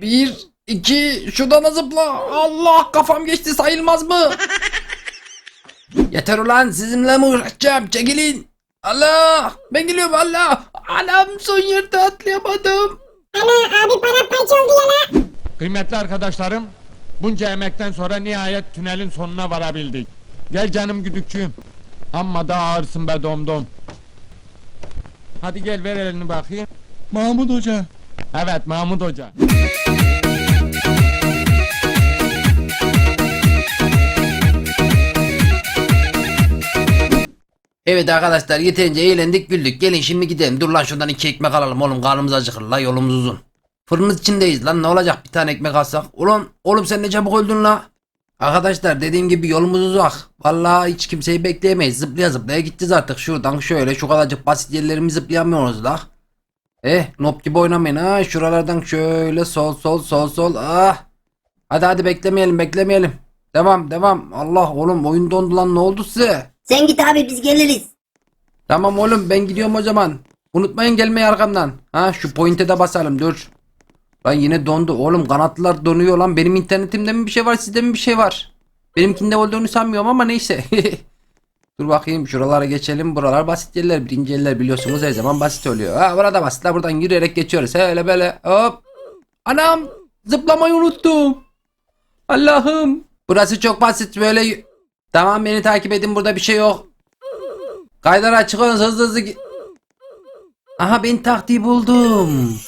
Bir, iki, şuradan zıpla. Allah kafam geçti sayılmaz mı? Yeter ulan sizinle mi uğraşacağım? Çekilin. Allah ben geliyorum Allah. Anam son yerde atlayamadım. Ana abi paramparça oldu ya la. Kıymetli arkadaşlarım, bunca emekten sonra nihayet tünelin sonuna varabildik. Gel canım güdükçüğüm. Amma da ağırsın be domdom. Hadi gel ver elini bakayım. Mahmut Hoca. Evet Mahmut Hoca. Evet arkadaşlar yeterince eğlendik güldük. Gelin şimdi gidelim. Dur lan şuradan iki ekmek alalım oğlum karnımız acıkır la yolumuz uzun. Fırının içindeyiz lan ne olacak bir tane ekmek alsak. Ulan oğlum sen ne çabuk öldün la. Arkadaşlar dediğim gibi yolumuz uzak. Vallahi hiç kimseyi bekleyemeyiz. Zıplaya zıplaya gideceğiz artık. Şuradan şöyle şu kadarcık basit yerlerimi zıplayamıyoruz la. Eh nop gibi oynamayın ha. Şuralardan şöyle sol sol sol sol. Ah. Hadi hadi beklemeyelim beklemeyelim. Devam devam. Allah oğlum oyun dondu lan ne oldu size? Sen git abi biz geliriz. Tamam oğlum ben gidiyorum o zaman. Unutmayın gelmeyi arkamdan. Ha şu pointe de basalım dur. Lan yine dondu. Oğlum kanatlar donuyor lan. Benim internetimde mi bir şey var sizde mi bir şey var? Benimkinde olduğunu sanmıyorum ama neyse. dur bakayım şuralara geçelim. Buralar basit yerler. Birinci yerler biliyorsunuz her zaman basit oluyor. Ha burada basit. La buradan yürüyerek geçiyoruz. Öyle böyle hop. Anam zıplamayı unuttum. Allah'ım. Burası çok basit böyle. Tamam beni takip edin burada bir şey yok. Kaydır açık olun hızlı hızlı Aha ben taktiği buldum.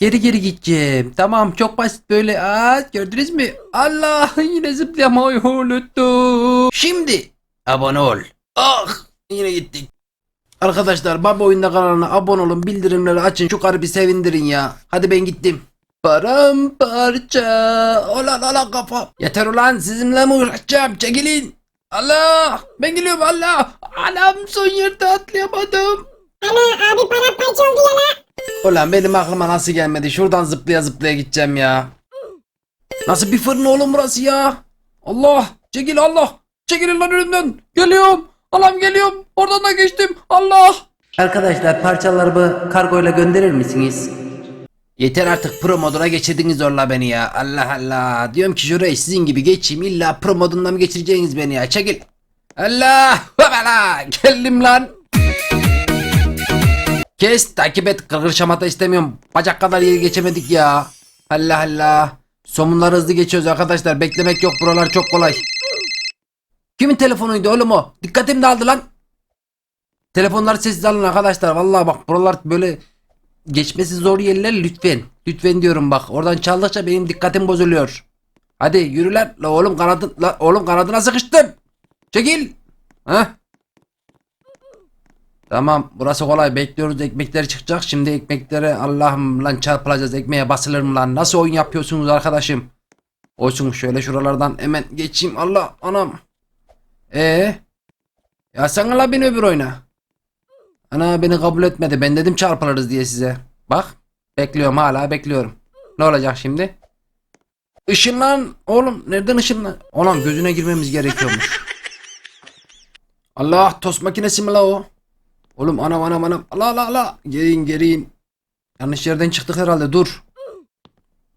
Geri geri gideceğim. Tamam çok basit böyle. Aa, gördünüz mü? Allah yine zıplamayı unuttum. Şimdi abone ol. Ah yine gittik. Arkadaşlar Baba Oyunda kanalına abone olun. Bildirimleri açın. Şu karı bir sevindirin ya. Hadi ben gittim. Paramparça. Ola ola kafa. Yeter ulan sizinle mi uğraşacağım? Çekilin. Allah! Ben geliyorum Allah! Anam son yerde atlayamadım. Ana abi paramparça oldu ya la. Ulan benim aklıma nasıl gelmedi? Şuradan zıplaya zıplaya gideceğim ya. Nasıl bir fırın oğlum burası ya? Allah! Çekil Allah! Çekilin lan önümden! Geliyorum! Allah'ım geliyorum! Oradan da geçtim! Allah! Arkadaşlar parçalarımı kargoyla gönderir misiniz? Yeter artık pro moduna geçirdiniz zorla beni ya. Allah Allah. Diyorum ki şurayı sizin gibi geçeyim. İlla pro modundan mı geçireceksiniz beni ya? Çekil. Allah. Hopala. Geldim lan. Kes takip et. Kırgır şamata istemiyorum. Bacak kadar yeri geçemedik ya. Allah Allah. Somunlar hızlı geçiyoruz arkadaşlar. Beklemek yok. Buralar çok kolay. Kimin telefonuydu oğlum o? Dikkatim dağıldı lan. Telefonları sessiz alın arkadaşlar. Vallahi bak buralar böyle geçmesi zor yerler lütfen. Lütfen diyorum bak. Oradan çaldıkça benim dikkatim bozuluyor. Hadi yürü lan. La oğlum kanadın la oğlum kanadına sıkıştım. Çekil. Heh. Tamam burası kolay bekliyoruz ekmekler çıkacak şimdi ekmeklere Allah'ım lan çarpılacağız ekmeğe basılır mı lan nasıl oyun yapıyorsunuz arkadaşım Olsun şöyle şuralardan hemen geçeyim Allah anam Ee Ya sen la beni öbür oyna Ana beni kabul etmedi ben dedim çarpılırız diye size Bak bekliyorum hala bekliyorum Ne olacak şimdi Işınlan oğlum nereden ışınlan Oğlum gözüne girmemiz gerekiyormuş Allah tost makinesi mi la o Oğlum anam anam anam. Allah Allah Allah. Gelin gelin. Yanlış yerden çıktık herhalde dur.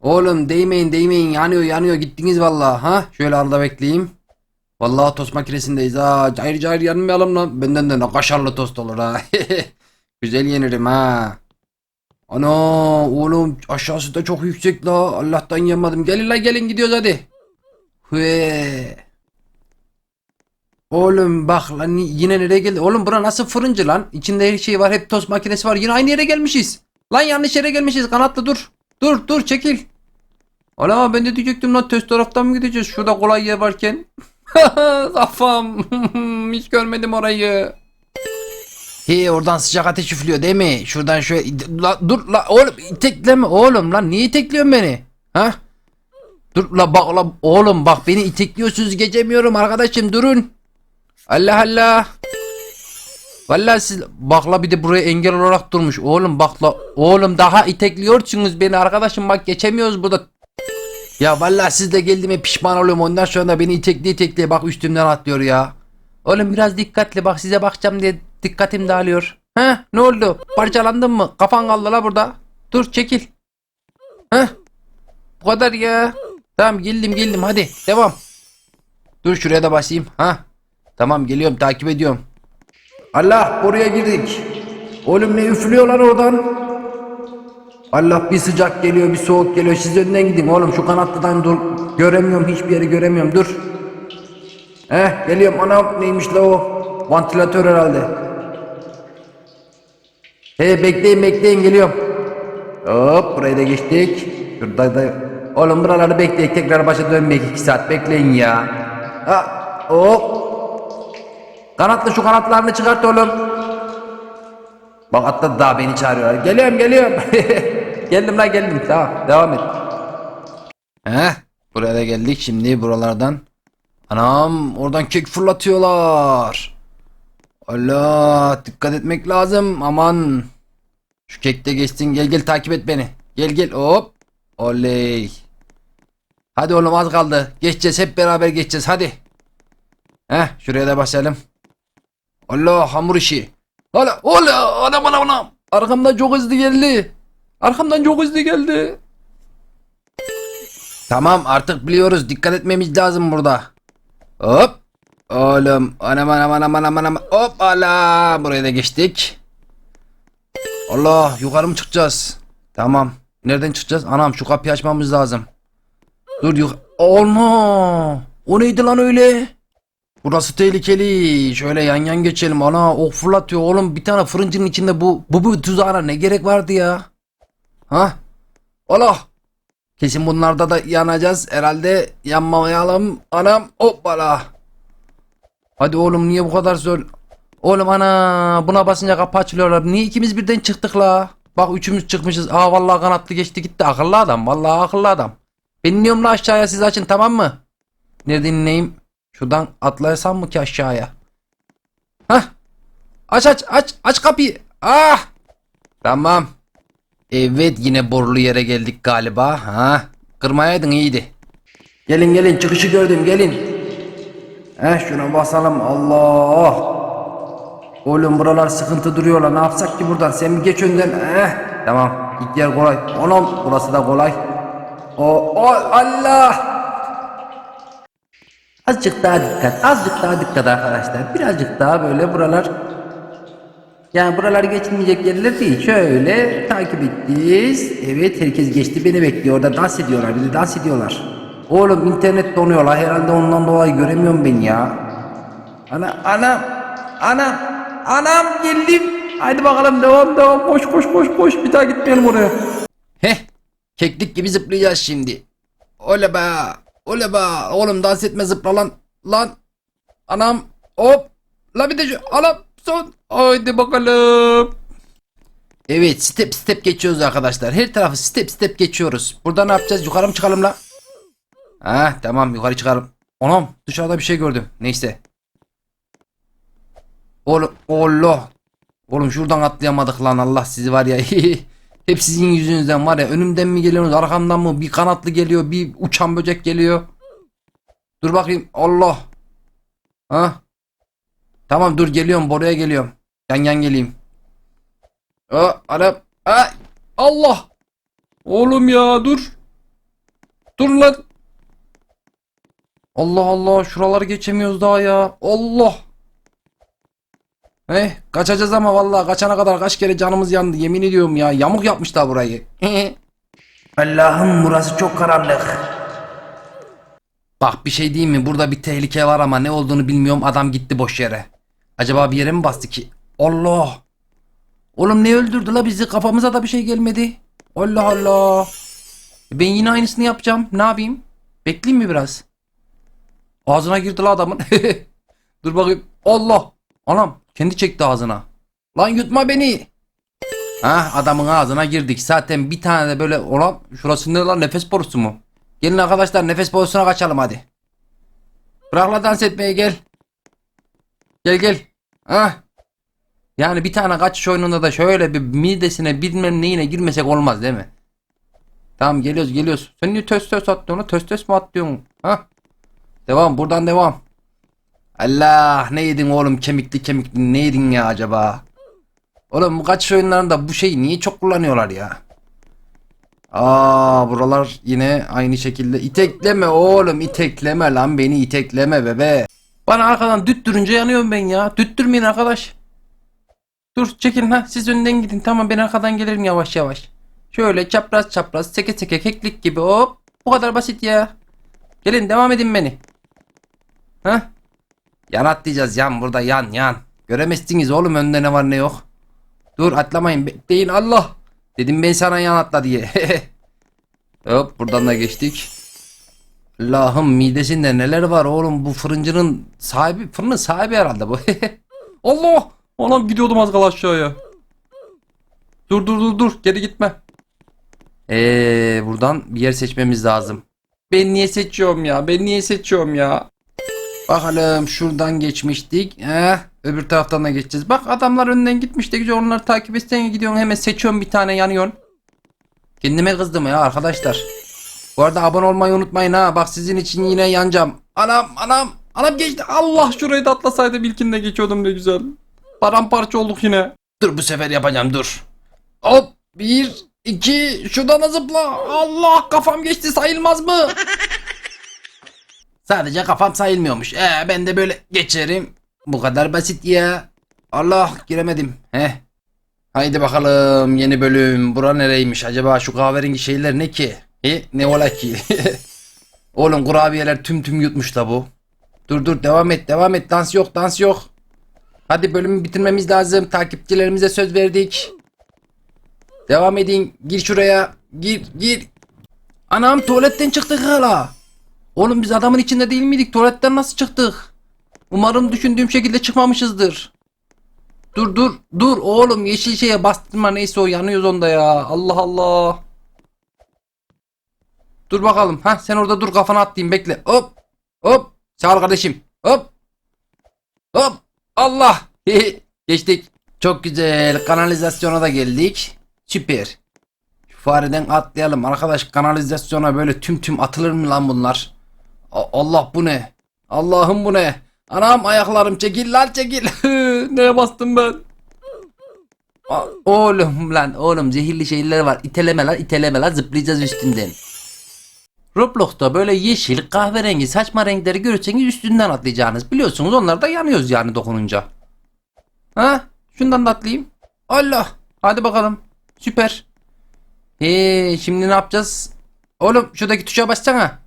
Oğlum değmeyin değmeyin yanıyor yanıyor gittiniz vallahi ha. Şöyle arada bekleyeyim. Vallahi tost makinesindeyiz ha. Cayır cayır yanmayalım lan. Benden de ne kaşarlı tost olur ha. Güzel yenirim ha. Ana oğlum aşağısı da çok yüksek la. Allah'tan yanmadım. Gelin la gelin gidiyoruz hadi. Hüe. Oğlum bak lan yine nereye geldi? Oğlum bura nasıl fırıncı lan? İçinde her şey var. Hep tost makinesi var. Yine aynı yere gelmişiz. Lan yanlış yere gelmişiz. Kanatlı dur. Dur dur çekil. Ola ben de diyecektim lan test taraftan mı gideceğiz? Şurada kolay yer varken. Kafam. Hiç görmedim orayı. He oradan sıcak ateş üflüyor değil mi? Şuradan şöyle la, dur la oğlum itekleme oğlum lan niye itekliyorsun beni? Ha? Dur la bak la oğlum bak beni itekliyorsunuz geçemiyorum arkadaşım durun. Allah Allah. Vallahi siz bakla bir de buraya engel olarak durmuş. Oğlum bakla oğlum daha itekliyorsunuz beni arkadaşım bak geçemiyoruz burada. Ya vallahi siz de geldiğime pişman oluyorum ondan sonra da beni itekli itekli bak üstümden atlıyor ya. Oğlum biraz dikkatli bak size bakacağım diye dikkatim dağılıyor. He ne oldu? Parçalandın mı? Kafan kaldı la burada. Dur çekil. He? Bu kadar ya. Tamam geldim geldim hadi devam. Dur şuraya da basayım. Ha. Tamam geliyorum takip ediyorum. Allah buraya girdik. Oğlum ne üflüyorlar oradan? Allah bir sıcak geliyor bir soğuk geliyor. Siz önden gidin oğlum şu kanatlıdan dur. Göremiyorum hiçbir yeri göremiyorum dur. Heh geliyorum anam neymiş la o? Vantilatör herhalde. He bekleyin bekleyin geliyorum. Hop burayı da geçtik. Şurada da oğlum buraları bekleyin tekrar başa dönmeyek iki saat bekleyin ya. Ha hop. Kanatlı şu kanatlarını çıkart oğlum. Bak hatta daha beni çağırıyorlar. Geliyorum geliyorum. geldim lan geldim tamam devam et. Heh buraya da geldik şimdi buralardan. Anam oradan kek fırlatıyorlar. Allah dikkat etmek lazım aman. Şu kek de geçsin gel gel takip et beni. Gel gel hop. Oley. Hadi oğlum az kaldı. Geçeceğiz hep beraber geçeceğiz hadi. Heh şuraya da başlayalım. Allah hamur işi. Hala ola anam anam anam. Arkamdan çok hızlı geldi. Arkamdan çok hızlı geldi. Tamam artık biliyoruz dikkat etmemiz lazım burada. Hop. Oğlum anam anam anam anam anam hop ala buraya da geçtik. Allah yukarı mı çıkacağız? Tamam. Nereden çıkacağız? Anam şu kapıyı açmamız lazım. Dur yuk. Olma. O neydi lan öyle? Burası tehlikeli. Şöyle yan yan geçelim. Ana ok fırlatıyor oğlum. Bir tane fırıncının içinde bu bu bu tuzağına ne gerek vardı ya? Ha? Allah. Kesin bunlarda da yanacağız. Herhalde yanmamayalım. Anam hoppala. Hadi oğlum niye bu kadar zor? Oğlum ana buna basınca kapı açılıyorlar. Niye ikimiz birden çıktık la? Bak üçümüz çıkmışız. Aa vallahi kanatlı geçti gitti. Akıllı adam. Vallahi akıllı adam. Ben iniyorum la aşağıya siz açın tamam mı? Nereden ineyim? Şuradan atlayasam mı ki aşağıya? Hah. Aç aç aç aç kapıyı. Ah. Tamam. Evet yine borulu yere geldik galiba. Ha. Kırmayaydın iyiydi. Gelin gelin çıkışı gördüm gelin. Heh şuna basalım Allah. Oğlum buralar sıkıntı duruyorlar. Ne yapsak ki buradan? Sen bir geç önden. Eh, tamam. İlk yer kolay. Oğlum burası da kolay. O, o Allah. Azıcık daha dikkat. Azıcık daha dikkat arkadaşlar. Birazcık daha böyle buralar. Yani buralar geçilmeyecek yerler değil. Şöyle takip ettiyiz. Evet herkes geçti beni bekliyor. Orada dans ediyorlar. Bir de dans ediyorlar. Oğlum internet donuyorlar. Herhalde ondan dolayı göremiyorum ben ya. Ana anam anam anam geldim. Haydi bakalım devam devam koş koş koş koş bir daha gitmeyelim oraya. Heh keklik gibi zıplayacağız şimdi. Öyle öyle be oğlum dans etme zıpla lan lan. Anam hop la bir de şu anam son haydi bakalım. Evet step step geçiyoruz arkadaşlar. Her tarafı step step geçiyoruz. Burada ne yapacağız? Yukarı mı çıkalım la? Ha tamam yukarı çıkalım. Anam dışarıda bir şey gördüm. Neyse. Oğlum Allah. Oğlum şuradan atlayamadık lan Allah sizi var ya. Hep sizin yüzünüzden var ya. Önümden mi geliyorsunuz arkamdan mı? Bir kanatlı geliyor bir uçan böcek geliyor. Dur bakayım Allah. Ha? Tamam dur geliyorum buraya geliyorum. Yan yan geleyim. Aa, Arap. Ay, Allah. Oğlum ya dur. Dur lan. Allah Allah şuraları geçemiyoruz daha ya. Allah. Eh kaçacağız ama vallahi kaçana kadar kaç kere canımız yandı yemin ediyorum ya. Yamuk yapmışlar burayı. Allah'ım burası çok karanlık. Bak bir şey diyeyim mi? Burada bir tehlike var ama ne olduğunu bilmiyorum. Adam gitti boş yere. Acaba bir yere mi bastı ki? Allah. Oğlum ne öldürdü la bizi? Kafamıza da bir şey gelmedi. Allah Allah. Ben yine aynısını yapacağım. Ne yapayım? Bekleyeyim mi biraz? Ağzına girdi la adamın. Dur bakayım. Allah. Anam kendi çekti ağzına. Lan yutma beni. Ha adamın ağzına girdik. Zaten bir tane de böyle olan şurası ne lan nefes borusu mu? Gelin arkadaşlar nefes borusuna kaçalım hadi. Bırak la dans etmeye gel. Gel gel. Ha. Yani bir tane kaçış oyununda da şöyle bir midesine bilmem neyine girmesek olmaz değil mi? Tamam geliyoruz geliyoruz. Sen niye tös tös atlıyorsun? Tös tös mü atlıyorsun? Ha? Devam buradan devam. Allah ne yedin oğlum kemikli kemikli ne yedin ya acaba? Oğlum bu kaçış oyunlarında bu şeyi niye çok kullanıyorlar ya? Aa buralar yine aynı şekilde itekleme oğlum itekleme lan beni itekleme bebe. Bana arkadan düttürünce yanıyorum ben ya. Düttürmeyin arkadaş. Dur çekilin ha siz önden gidin tamam ben arkadan gelirim yavaş yavaş. Şöyle çapraz çapraz seke seke keklik gibi hop. Bu kadar basit ya. Gelin devam edin beni. Ha? Yan atlayacağız yan burada yan yan. Göremezsiniz oğlum önde ne var ne yok. Dur atlamayın bekleyin Allah. Dedim ben sana yan atla diye. Hop buradan da geçtik. Allah'ım midesinde neler var oğlum bu fırıncının sahibi fırının sahibi herhalde bu. Allah! Anam gidiyordum az kala aşağıya. Dur dur dur dur geri gitme. Eee buradan bir yer seçmemiz lazım. Ben niye seçiyorum ya? Ben niye seçiyorum ya? Bakalım şuradan geçmiştik. Eh, öbür taraftan da geçeceğiz. Bak adamlar önden gitmiş de güzel onları takip etsen gidiyorsun hemen seçiyorsun bir tane yanıyorsun. Kendime kızdım ya arkadaşlar. Bu arada abone olmayı unutmayın ha. Bak sizin için yine yanacağım. Anam anam anam geçti. Allah şurayı da atlasaydım ilkinde geçiyordum ne güzel. Paramparça olduk yine. Dur bu sefer yapacağım dur. Hop bir iki şuradan zıpla. Allah kafam geçti sayılmaz mı? Sadece kafam sayılmıyormuş. Ee, ben de böyle geçerim. Bu kadar basit ya. Allah giremedim. Heh. Haydi bakalım yeni bölüm. Bura nereymiş? Acaba şu kahverengi şeyler ne ki? E, ne ola ki? Oğlum kurabiyeler tüm tüm yutmuş da bu. Dur dur devam et devam et. Dans yok dans yok. Hadi bölümü bitirmemiz lazım. Takipçilerimize söz verdik. Devam edin. Gir şuraya. Gir gir. Anam tuvaletten çıktık hala. Oğlum biz adamın içinde değil miydik? Tuvaletten nasıl çıktık? Umarım düşündüğüm şekilde çıkmamışızdır. Dur dur dur oğlum yeşil şeye bastırma neyse o yanıyoruz onda ya. Allah Allah. Dur bakalım. Ha sen orada dur kafana atlayayım bekle. Hop. Hop. Sağ ol kardeşim. Hop. Hop. Allah. Geçtik. Çok güzel. Kanalizasyona da geldik. Süper. Fareden atlayalım. Arkadaş kanalizasyona böyle tüm tüm atılır mı lan bunlar? Allah bu ne? Allah'ım bu ne? Anam ayaklarım çekil lan çekil. Neye bastım ben? Oğlum lan oğlum zehirli şeyler var. İteleme lan iteleme lan zıplayacağız üstünden. Roblox'ta böyle yeşil, kahverengi, saçma renkleri görürseniz üstünden atlayacağınız. Biliyorsunuz onlar da yanıyoruz yani dokununca. Ha? Şundan da atlayayım. Allah. Hadi bakalım. Süper. Eee şimdi ne yapacağız? Oğlum şuradaki tuşa bassana.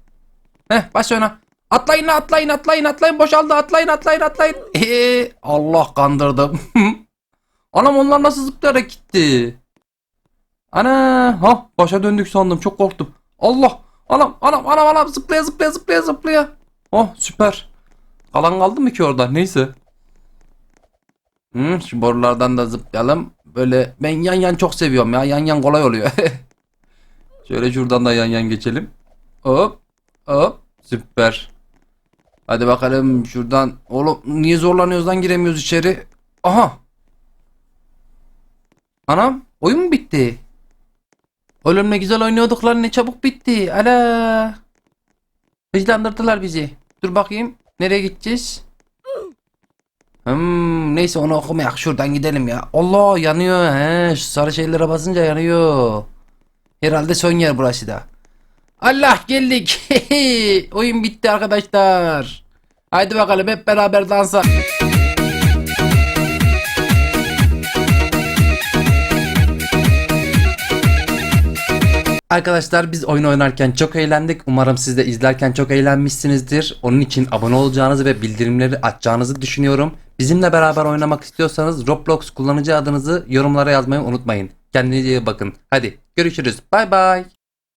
Heh bas ona. Atlayın atlayın atlayın atlayın boşaldı atlayın atlayın atlayın. Eee Allah kandırdım. Anam onlar nasıl zıplayarak gitti? Ana ha başa döndük sandım çok korktum. Allah anam anam anam anam zıplaya zıplaya zıplaya zıplaya. Oh süper. Kalan kaldı mı ki orada neyse. Hmm, şu borulardan da zıplayalım. Böyle ben yan yan çok seviyorum ya. Yan yan kolay oluyor. Şöyle şuradan da yan yan geçelim. Hop hop süper. Hadi bakalım şuradan. Oğlum niye zorlanıyoruz lan giremiyoruz içeri. Aha. Anam oyun mu bitti? Oğlum ne güzel oynuyorduk lan ne çabuk bitti. Ala. Hızlandırdılar bizi. Dur bakayım. Nereye gideceğiz? Hmm, neyse onu okumayak. Şuradan gidelim ya. Allah yanıyor. He, şu sarı şeylere basınca yanıyor. Herhalde son yer burası da. Allah geldik. Oyun bitti arkadaşlar. Haydi bakalım hep beraber dansa. Arkadaşlar biz oyun oynarken çok eğlendik. Umarım siz de izlerken çok eğlenmişsinizdir. Onun için abone olacağınızı ve bildirimleri açacağınızı düşünüyorum. Bizimle beraber oynamak istiyorsanız Roblox kullanıcı adınızı yorumlara yazmayı unutmayın. Kendinize iyi bakın. Hadi görüşürüz. Bay bay.